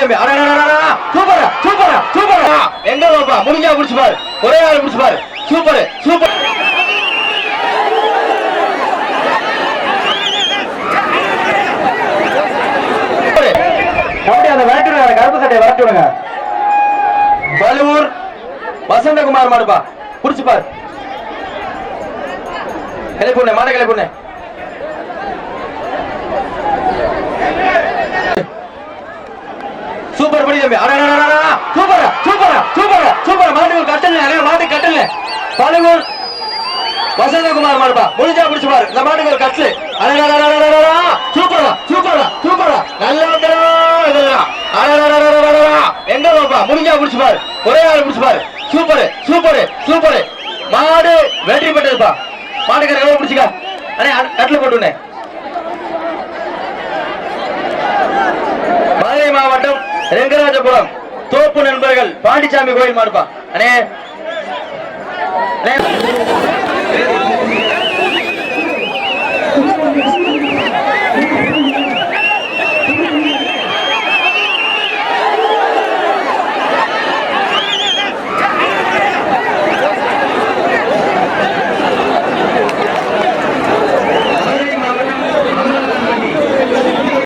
படி தம்பி super super super. எங்க பாப்பா? முடிஞ்சா புடிச்சு பாரு. ஒரே ஆள் புடிச்சு பாரு. Super super. அப்படி அந்த விரட்டுங்க கருப்பு சட்டையை விரட்டுடுங்க பலுவூர் வசந்தகுமார் மாடுப்பா புடிச்சு பாரு. கிளை பொண்ணு மாட கிளை பொண்ணு சூப்பர் படி தம்பி சூப்பரா சூப்பரா சூப்பரா மாட்டுக்கு கட்டல நிறைய மாட்டு கட்டல பழுவூர் வசந்தகுமார் மாடுபா முடிஞ்சா பிடிச்சு பாரு இந்த மாட்டுக்கு ஒரு கட்லு அடடடடடடடா. சூப்பரா சூப்பரா சூப்பரா நல்லா வந்துடும் எங்க பாப்பா முடிஞ்சா பிடிச்சு பாரு ஒரே ஆள் பிடிச்சு பாரு சூப்பர் சூப்பர் சூப்பர் மாடு வெற்றி பெற்றதுப்பா மாட்டுக்கார எவ்வளவு பிடிச்சிக்க அண்ணே கட்டில் போட்டுனே ரெங்கராஜபுரம் தோப்பு நண்பர்கள் பாண்டிச்சாமி கோயில் மாடுப்பா. அண்ணே. அண்ணே.